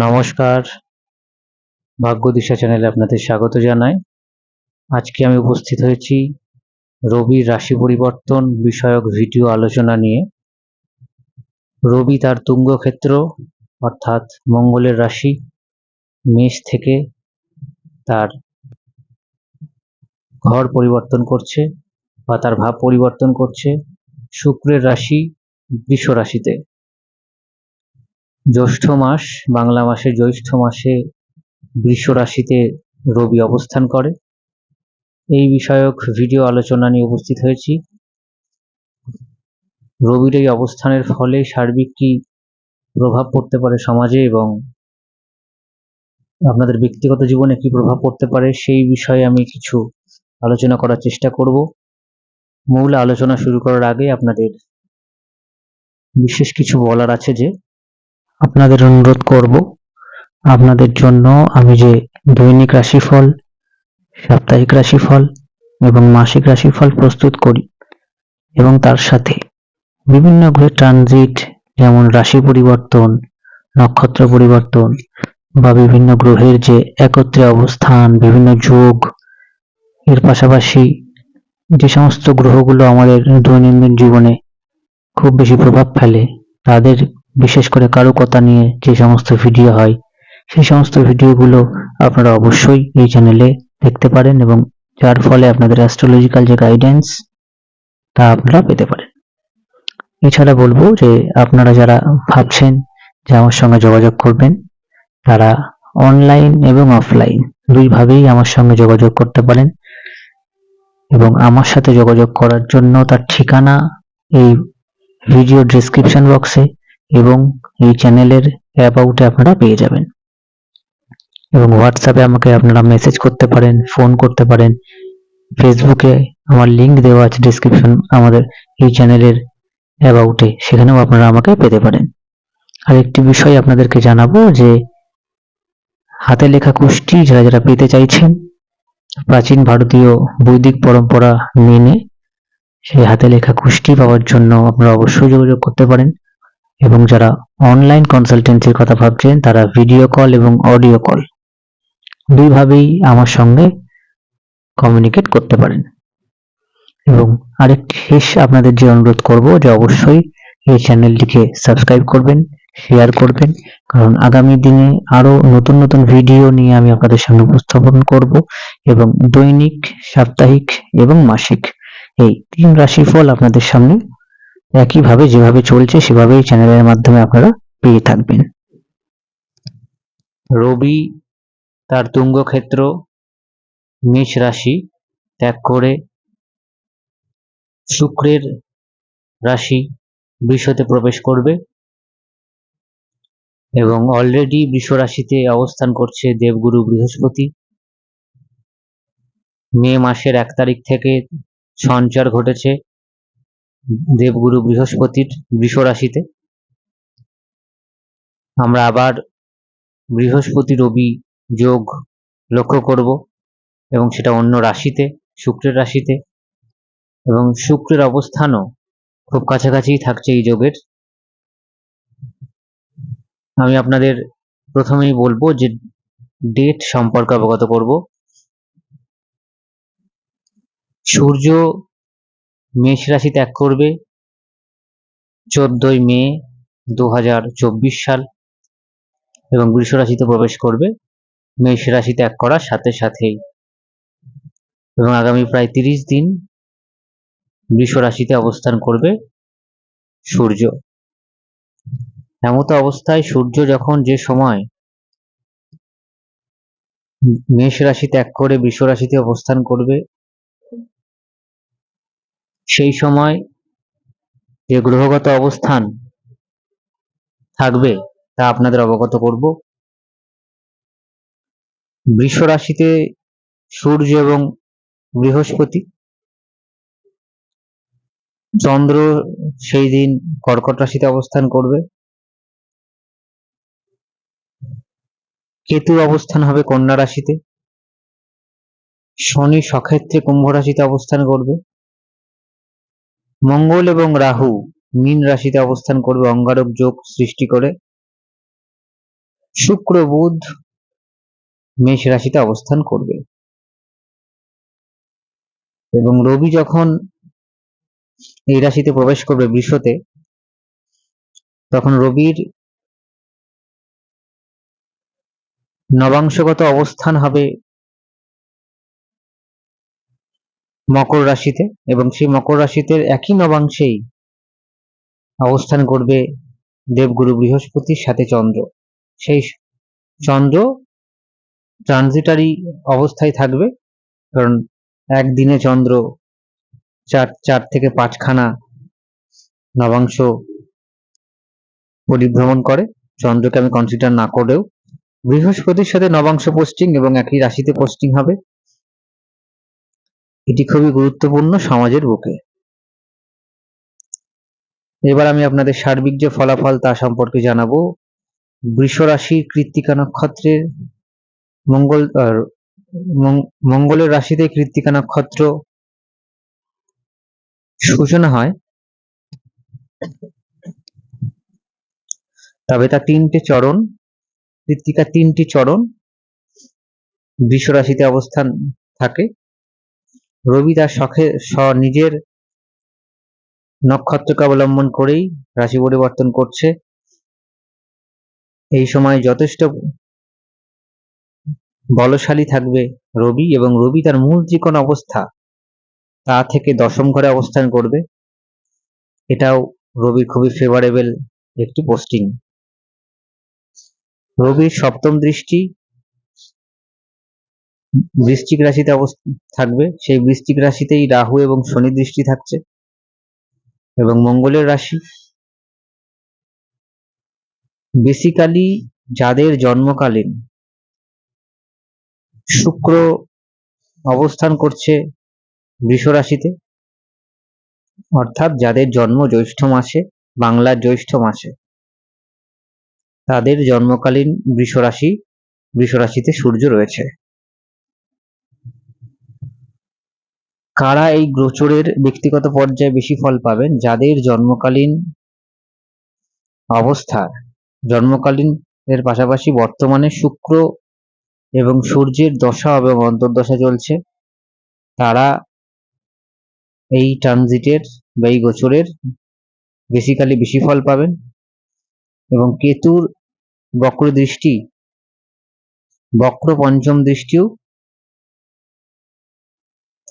নমস্কার। ভাগ্য দিশা চ্যানেলে আপনাদের স্বাগত জানাই। আজকে আমি উপস্থিত হয়েছি রবির রাশি পরিবর্তন বিষয়ক ভিডিও আলোচনা নিয়ে। রবি তার তুঙ্গ ক্ষেত্র অর্থাৎ মঙ্গলের রাশি, মেষ থেকে তার ঘর পরিবর্তন করছে বা তার ভাব পরিবর্তন করছে। শুক্রের রাশি, বৃষ রাশিতে। জ্যৈষ্ঠ মাস, বাংলা মাসে জ্যৈষ্ঠ মাসে বৃষ রাশিতে রবি অবস্থান করে। এই বিষয়ক ভিডিও আলোচনা নিয়ে উপস্থিত হয়েছি। রবির এই অবস্থানের ফলে সার্বিক কি প্রভাব পড়তে পারে সমাজে এবং আপনাদের ব্যক্তিগত জীবনে কি প্রভাব পড়তে পারে সেই বিষয়ে আমি কিছু আলোচনা করার চেষ্টা করব। মূল আলোচনা শুরু করার আগে আপনাদের বিশেষ কিছু বলার আছে যে আপনাদের অনুরোধ করব, আপনাদের জন্য আমি যে দৈনিক রাশিফল, সাপ্তাহিক রাশিফল এবং মাসিক রাশিফল প্রস্তুত করি এবং তার সাথে বিভিন্ন গ্রহের ট্রানজিট যেমন রাশি পরিবর্তন, নক্ষত্র পরিবর্তন বা বিভিন্ন গ্রহের যে একত্রে অবস্থান, বিভিন্ন যোগ, এর পাশাপাশি যে সমস্ত গ্রহগুলো আমাদের দৈনন্দিন জীবনে খুব বেশি প্রভাব ফেলে তাদের বিশেষ করে কারুকতা নিয়ে যে সমস্ত ভিডিও হয়, সেই সমস্ত ভিডিওগুলো আপনারা অবশ্যই এই চ্যানেলে দেখতে পারেন এবং যার ফলে আপনাদের অ্যাস্ট্রোলজিক্যাল যে গাইডেন্স তা আপনারা পেতে পারেন। এছাড়া বলব যে আপনারা যারা ভাবছেন যে আমার সঙ্গে যোগাযোগ করবেন, তারা অনলাইন এবং অফলাইন দুইভাবেই আমার সঙ্গে যোগাযোগ করতে পারেন এবং আমার সাথে যোগাযোগ করার জন্য তার ঠিকানা এই ভিডিও ডেসক্রিপশন বক্সে এবং এই চ্যানেলের অ্যাবাউটে আপনারা পেয়ে যাবেন। এবং হোয়াটসঅ্যাপে আমাকে আপনারা মেসেজ করতে পারেন ফোন করতে পারেন। ফেসবুকে আমার লিংক দেওয়া আছে ডেসক্রিপশন আমাদের এই চ্যানেলের অ্যাবাউটে সেখানেও আপনারা আমাকে পেতে পারেন। আর একটি বিষয় আপনাদেরকে জানাব যে, হাতে লেখা কুষ্টি যারা যারা পেতে চাইছেন, প্রাচীন ভারতীয় বৈদিক পরম্পরা মেনে সেই হাতে লেখা কুষ্টি পাওয়ার জন্য আপনারা অবশ্যই যোগাযোগ করতে পারেন। এবং যারা অনলাইন কনসালটেন্সির কথা ভাবছেন, তারা ভিডিও কল এবং অডিও কল দুইভাবেই আমার সঙ্গে কমিউনিকেট করতে পারেন। এবং আরেকটি শেষ আপনাদের যে অনুরোধ করব, যে অবশ্যই এই চ্যানেলটিকে সাবস্ক্রাইব করবেন শেয়ার করবেন, কারণ আগামী দিনে আরও নতুন নতুন ভিডিও নিয়ে আমি আপনাদের সামনে উপস্থাপন করব এবং দৈনিক, সাপ্তাহিক এবং মাসিক এই তিন রাশিফল আপনাদের সামনে একইভাবে যেভাবে চলছে, সেভাবেই চ্যানেলের মাধ্যমে আপনারা পেয়ে থাকবেন। রবি তার তুঙ্গ ক্ষেত্র মেষ রাশি ত্যাগ করে শুক্রের রাশি বৃষতে প্রবেশ করবে এবং অলরেডি বৃষ রাশিতে অবস্থান করছে দেবগুরু বৃহস্পতি। মে মাসের এক তারিখ থেকে সঞ্চার ঘটেছে। দেবগুরু বৃহস্পতির বৃষ রাশিতে আমরা আবার বৃহস্পতি রবি যোগ লক্ষ্য করব এবং সেটা অন্য রাশিতে, শুক্রের রাশিতে এবং শুক্রের অবস্থানও খুব কাছাকাছি থাকছে এই যোগের। আমি আপনাদের প্রথমেই বলব যে ডেট সম্পর্কে অবগত করব। সূর্য মেষ রাশি ত্যাগ করবে। চোদ্দই মে দু হাজার চব্বিশ সাল এবং বৃষ রাশিতে প্রবেশ করবে। মেষ রাশি ত্যাগ করার সাথে সাথেই। এবং আগামী প্রায় তিরিশ দিন বৃষ রাশিতে অবস্থান করবে সূর্য। এমত অবস্থায় সূর্য যখন যে সময় মেষ রাশি ত্যাগ করে বৃষ রাশিতে অবস্থান করবে সেই সময় যে গ্রহগত অবস্থান থাকবে তা আপনাদের অবগত করব। বৃষ রাশিতে সূর্য এবং বৃহস্পতি, চন্দ্র সেই দিন কর্কট রাশিতে অবস্থান করবে। কেতু অবস্থান হবে কন্যা রাশিতে, শনি সক্ষেত্রে কুম্ভ রাশিতে অবস্থান করবে। মঙ্গল এবং রাহু মীন রাশিতে অবস্থান করবে, অঙ্গারক যোগ সৃষ্টি করে। শুক্র, বুধ মেষ রাশিতে অবস্থান করবে। এবং রবি যখন এই রাশিতে প্রবেশ করবে বৃষতে, তখন রবির নবাংশগত অবস্থান হবে মকর রাশিতে এবং সেই মকর রাশিতে একই নবাংশেই অবস্থান করবে দেবগুরু বৃহস্পতির সাথে চন্দ্র। সেই চন্দ্র ট্রানজিটারি অবস্থায় থাকবে, কারণ একদিনে চন্দ্র চার চার থেকে পাঁচখানা নবাংশ পরিভ্রমণ করে। চন্দ্রকে আমি কনসিডার না করেও বৃহস্পতির সাথে নবাংশ পোস্টিং এবং একই রাশিতে পোস্টিং হবে। এটি খুবই গুরুত্বপূর্ণ সমাজের বুকে। এবার আমি আপনাদের সার্বিক যে ফলাফল তা সম্পর্কে জানাব। বৃষ রাশির কৃত্তিকা নক্ষত্রের মঙ্গল মঙ্গলের রাশিতে কৃত্তিকা নক্ষত্র সূচনা হয়। তবে তার তিনটে চরণ কৃত্তিকার তিনটি চরণ, বৃষ রাশিতে অবস্থান থাকে। রবি তার শখে নিজের নক্ষত্রকে অবলম্বন করেই রাশি পরিবর্তন করছে। এই সময় যথেষ্ট বলশালী থাকবে রবি এবং রবি তার মূল ত্রিকোণ অবস্থা তা থেকে দশম ঘরে অবস্থান করবে। এটাও রবির খুবই ফেভারেবল একটি পোস্টিং রবির সপ্তম দৃষ্টি বৃশ্চিক রাশিতে অবস্থ- থাকবে। সেই বৃশ্চিক রাশিতেই রাহু এবং শনি দৃষ্টি থাকছে এবং মঙ্গলের রাশি। বেসিক্যালি যাদের জন্মকালীন শুক্র অবস্থান করছে বৃষ রাশিতে, অর্থাৎ যাদের জন্ম জ্যৈষ্ঠ মাসে, বাংলার জ্যৈষ্ঠ মাসে, তাদের জন্মকালীন বৃষ রাশি, বৃষ রাশিতে সূর্য রয়েছে। কারা এই গোচরের ব্যক্তিগত পর্যায়ে বেশি ফল পাবেন? যাদের জন্মকালীন অবস্থা, জন্মকালীন এর পাশাপাশি বর্তমানে শুক্র এবং সূর্যের দশা এবং অন্তর্দশা চলছে, তারা এই ট্রানজিটের বা এই গোচরের বেসিক্যালি বেশি ফল পাবেন এবং কেতুর বক্র দৃষ্টি বক্র পঞ্চম দৃষ্টিও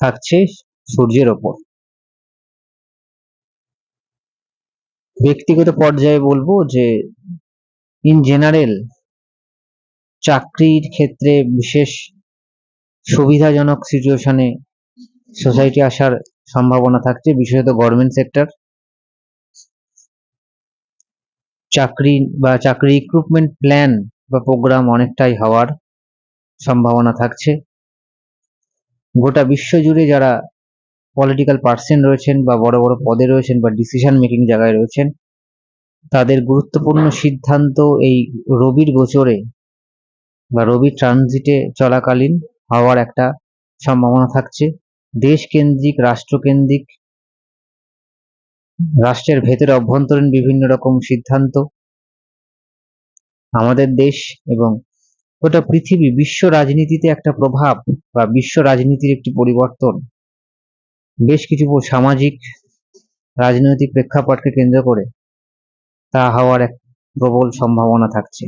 থাকছে সূর্যের ওপর। ব্যক্তিগত পর্যায়ে বলব যে ইন জেনারেল চাকরির ক্ষেত্রে বিশেষ সুবিধাজনক সিচুয়েশনে সোসাইটি আসার সম্ভাবনা থাকছে, বিশেষত গভর্নমেন্ট সেক্টর চাকরি বা চাকরি রিক্রুটমেন্ট প্ল্যান বা প্রোগ্রাম অনেকটাই হওয়ার সম্ভাবনা থাকছে। গোটা বিশ্ব জুড়ে যারা পলিটিক্যাল পার্সন রয়েছেন বা বড় বড় পদে রয়েছেন বা ডিসিশন মেকিং জায়গায় রয়েছেন, তাদের গুরুত্বপূর্ণ সিদ্ধান্ত এই রবির গোচরে বা রবি ট্রানজিটে চলাকালীন হওয়ার একটা সম্ভাবনা থাকছে। দেশকেন্দ্রিক, রাষ্ট্রকেন্দ্রিক, রাষ্ট্রের ভেতরে অভ্যন্তরীণ বিভিন্ন রকম সিদ্ধান্ত, আমাদের দেশ এবং গোটা পৃথিবী বিশ্ব রাজনীতিতে একটা প্রভাব বা বিশ্ব রাজনীতির একটি পরিবর্তন। বেশ কিছু সামাজিক রাজনৈতিক প্রেক্ষাপটকে কেন্দ্র করে তা হওয়ার এক প্রবল সম্ভাবনা থাকছে।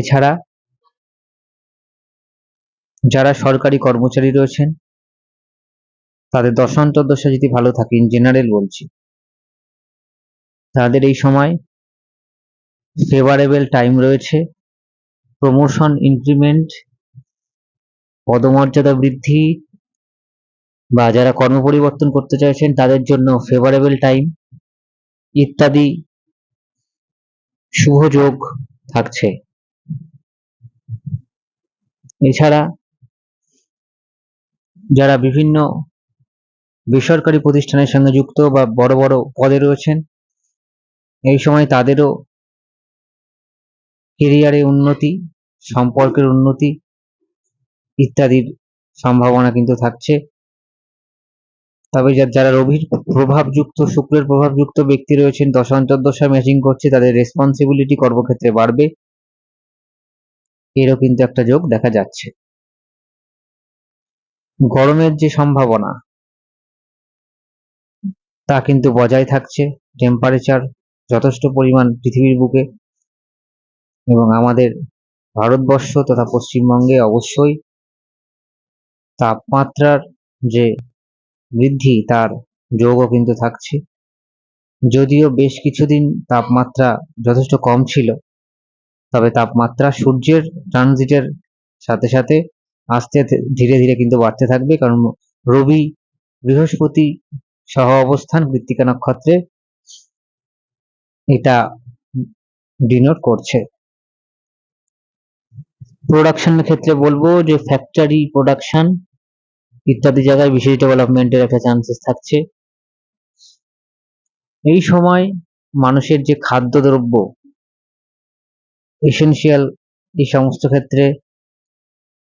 এছাড়া যারা সরকারি কর্মচারী রয়েছেন, তাদের দশান্তর্দশা যদি ভালো থাকে ইন জেনারেল বলছি, তাদের এই সময় ফেভারেবল টাইম রয়েছে। প্রমোশন ইনক্রিমেন্ট পদমর্যাদা বৃদ্ধি, বা যারা কর্ম পরিবর্তন করতে চাইছেন, তাদের জন্য ফেভারেবল টাইম ইত্যাদি শুভ যোগ থাকছে। এছাড়া যারা বিভিন্ন বেসরকারি প্রতিষ্ঠানের সঙ্গে যুক্ত বা বড় বড় পদে রয়েছেন, এই সময় তাদেরও কেরিয়ারে উন্নতি, সম্পর্কের উন্নতি ইত্যাদির সম্ভাবনা কিন্তু থাকছে। তবে যারা রবির প্রভাবযুক্ত, শুক্রের প্রভাবযুক্ত ব্যক্তি রয়েছেন দশা অন্তর্দশা ম্যাচিং করছে, তাদের রেসপন্সিবিলিটি কর্মক্ষেত্রে বাড়বে। এরও কিন্তু একটা যোগ দেখা যাচ্ছে। গরমের যে সম্ভাবনা, তা কিন্তু বজায় থাকছে। টেম্পারেচার যথেষ্ট পরিমাণ পৃথিবীর বুকে এবং আমাদের ভারতবর্ষ তথা পশ্চিমবঙ্গে অবশ্যই তাপমাত্রার যে বৃদ্ধি, তার যোগও কিন্তু থাকছে। যদিও বেশ কিছুদিন তাপমাত্রা যথেষ্ট কম ছিল, তবে তাপমাত্রা সূর্যের ট্রানজিটের সাথে সাথে আস্তে ধীরে ধীরে কিন্তু বাড়তে থাকবে, কারণ রবি বৃহস্পতি সহ অবস্থান কৃত্তিকা নক্ষত্রে এটা ডিনোট করছে। প্রোডাকশনের ক্ষেত্রে বলব যে ফ্যাক্টরি প্রোডাকশন ইত্যাদি জায়গায় বিশেষ ডেভেলপমেন্টের একটা চান্সেস থাকছে। এই সময় মানুষের যে খাদ্যদ্রব্য এসেনশিয়াল এই সমস্ত ক্ষেত্রে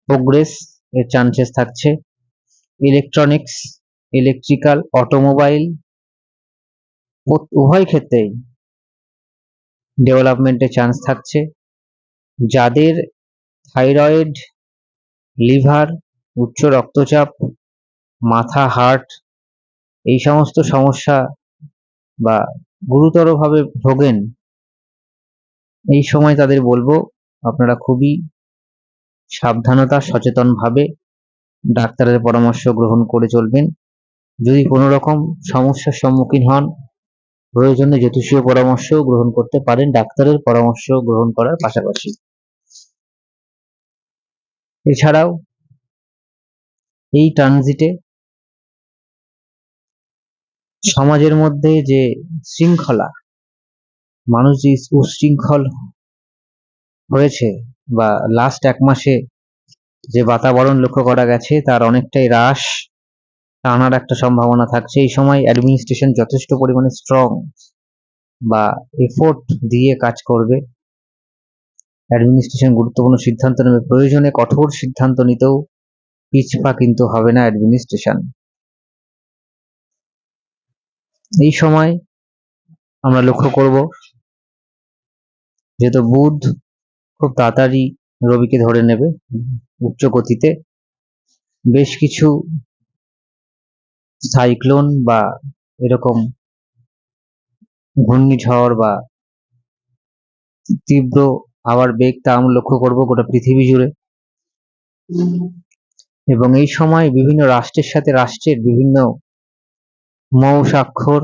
প্রোগ্রেস এর চান্সেস থাকছে। ইলেকট্রনিক্স ইলেকট্রিক্যাল অটোমোবাইল উভয় ক্ষেত্রেই ডেভেলপমেন্টের চান্স থাকছে। যাদের থাইরয়েড, লিভার, উচ্চ রক্তচাপ, মাথা, হার্ট এই সমস্ত সমস্যা বা গুরুতরভাবে ভোগেন, এই সময় তাদের বলব আপনারা খুবই সাবধানতা, সচেতনভাবে ডাক্তারের পরামর্শ গ্রহণ করে চলবেন। যদি কোনো রকম সমস্যার সম্মুখীন হন, প্রয়োজনে জ্যোতিষীয় পরামর্শ গ্রহণ করতে পারেন, ডাক্তারের পরামর্শ গ্রহণ করার পাশাপাশি। এছাড়াও এই ট্রানজিটে সমাজের মধ্যে যে শৃঙ্খলা, মানুষ যে উশৃঙ্খল হয়েছে বা লাস্ট এক মাসে যে বাতাবরণ লক্ষ্য করা গেছে, তার অনেকটাই হ্রাস আনার একটা সম্ভাবনা থাকছে। এই সময় অ্যাডমিনিস্ট্রেশন যথেষ্ট পরিমাণে স্ট্রং বা এফোর্ট দিয়ে কাজ করবে। অ্যাডমিনিস্ট্রেশন গুরুত্বপূর্ণ সিদ্ধান্ত নেবে। প্রয়োজনে কঠোর সিদ্ধান্ত নিতেও পিছপা কিন্তু হবে না অ্যাডমিনিস্ট্রেশন। এই সময় আমরা লক্ষ্য করব যেহেতু বুধ খুব তাড়াতাড়ি রবিকে ধরে নেবে উচ্চ গতিতে বেশ কিছু সাইক্লোন বা এরকম ঘূর্ণিঝড় বা তীব্র হাওয়ার বেগ তা আমরা লক্ষ্য করব গোটা পৃথিবী জুড়ে। এবং এই সময় বিভিন্ন রাষ্ট্রের সাথে রাষ্ট্রের বিভিন্ন মৌ স্বাক্ষর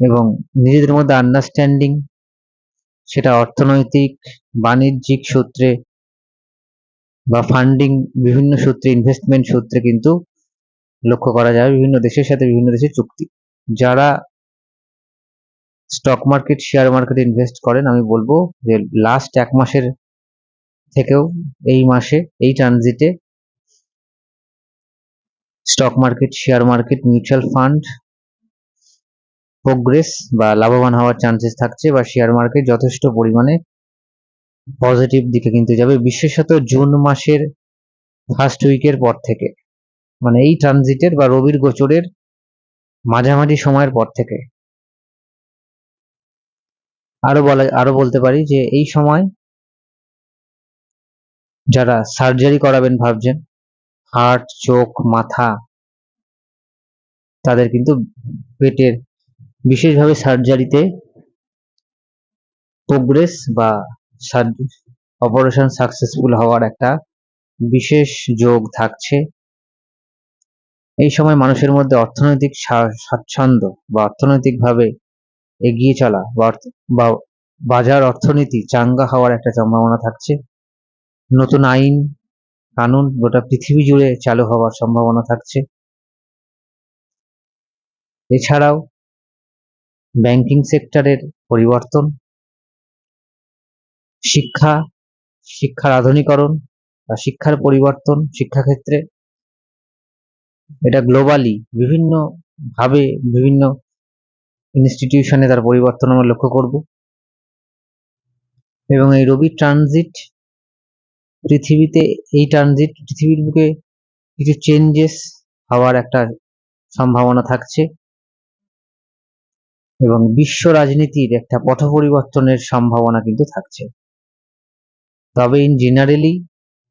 এবং নিজেদের মধ্যে আন্ডারস্ট্যান্ডিং সেটা অর্থনৈতিক, বাণিজ্যিক সূত্রে বা ফান্ডিং বিভিন্ন সূত্রে ইনভেস্টমেন্ট সূত্রে কিন্তু লক্ষ্য করা যায়, বিভিন্ন দেশের সাথে বিভিন্ন দেশের চুক্তি। যারা স্টক মার্কেট শেয়ার মার্কেটে ইনভেস্ট করেন, আমি বলব যে লাস্ট এক মাসের থেকেও এই মাসে, এই ট্রানজিটে stock market share market mutual fund progress বা লাভবান হওয়ার চান্সেস থাকছে বা শেয়ার মার্কেট যথেষ্ট পরিমাণে পজিটিভ দিকে কিন্তু যাবে, বিশেষত জুন মাসের ফার্স্ট উইকের পর থেকে। মানে এই ট্রানজিটের বা রবির গোচরের মাঝামাঝি সময়ের পর থেকে। আরও বলা, আরও বলতে পারি যে এই সময় যারা সার্জারি করাবেন ভাবছেন হার্ট চোখ, মাথা, তাদের কিন্তু পেটের বিশেষভাবে সার্জারিতে প্রোগ্রেস বা অপারেশন সাকসেসফুল হওয়ার একটা বিশেষ যোগ থাকছে। এই সময় মানুষের মধ্যে অর্থনৈতিক স্বা- স্বাচ্ছন্দ্য বা অর্থনৈতিকভাবে এগিয়ে চলা। বা, বাজার অর্থনীতি, চাঙ্গা হওয়ার একটা সম্ভাবনা থাকছে। নতুন আইন, কানুন, গোটা পৃথিবী জুড়ে চালু হওয়ার সম্ভাবনা থাকছে। এছাড়াও ব্যাংকিং সেক্টরের পরিবর্তন, শিক্ষা, শিক্ষার আধুনিকরণ বা শিক্ষার পরিবর্তন শিক্ষাক্ষেত্রে, এটা গ্লোবালি বিভিন্ন ভাবে বিভিন্ন ইনস্টিটিউশনে তার পরিবর্তন আমরা লক্ষ্য করব। এবং এই রবি ট্রানজিট পৃথিবীতে, এই ট্রানজিট পৃথিবীর বুকে কিছু চেঞ্জেস হওয়ার একটা সম্ভাবনা থাকছে। এবং বিশ্ব রাজনীতির একটা পথ পরিবর্তনের সম্ভাবনা কিন্তু থাকছে। তবে ইন জেনারেলি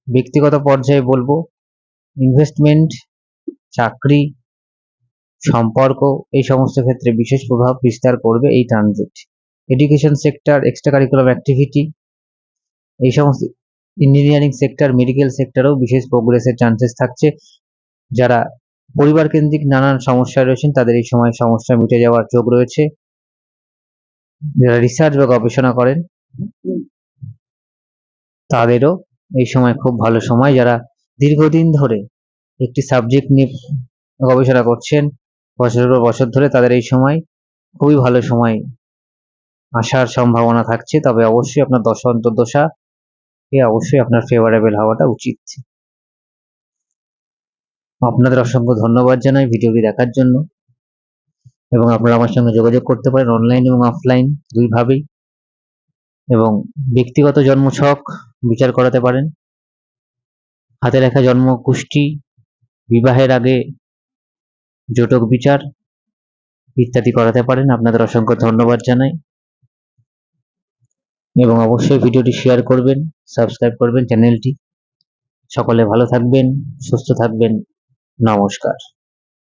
ব্যক্তিগত পর্যায়ে বলব ইনভেস্টমেন্ট চাকরি সম্পর্ক, এই সমস্ত ক্ষেত্রে বিশেষ প্রভাব বিস্তার করবে এই transit education sector extra curriculum activity এই সমস্ত ইঞ্জিনিয়ারিং সেক্টর মেডিকেল সেক্টরেও বিশেষ প্রোগ্রেসের চান্সেস থাকছে। যারা পরিবার কেন্দ্রিক নানান সমস্যায় রয়েছেন, তাদের এই সময় সমস্যা মিটে যাওয়ার যোগ রয়েছে। যারা রিসার্চ বা গবেষণা করেন, তাদেরও এই সময় খুব ভালো সময়। যারা দীর্ঘদিন ধরে একটি সাবজেক্ট নিয়ে গবেষণা করছেন বছরের পর বছর ধরে তাদের এই সময় খুবই ভালো সময় আসার সম্ভাবনা থাকছে। তবে অবশ্যই আপনার দশা অন্তর্দশা, এ অবশ্যই আপনার ফেভারেবল হওয়াটা উচিত। আপনাদের অসংখ্য ধন্যবাদ জানাই ভিডিওটি দেখার জন্য। এবং আপনারা আমার সঙ্গে যোগাযোগ করতে পারেন অনলাইন এবং অফলাইন দুইভাবেই। এবং ব্যক্তিগত জন্ম জন্মছক বিচার করাতে পারেন। হাতে লেখা জন্ম কুষ্টি বিবাহের আগে জটক বিচার ইত্যাদি করাতে পারেন। আপনাদের অসংখ্য ধন্যবাদ জানাই। এবং অবশ্যই ভিডিওটি শেয়ার করবেন, সাবস্ক্রাইব করবেন চ্যানেলটি। সকলে ভালো থাকবেন, সুস্থ থাকবেন। নমস্কার।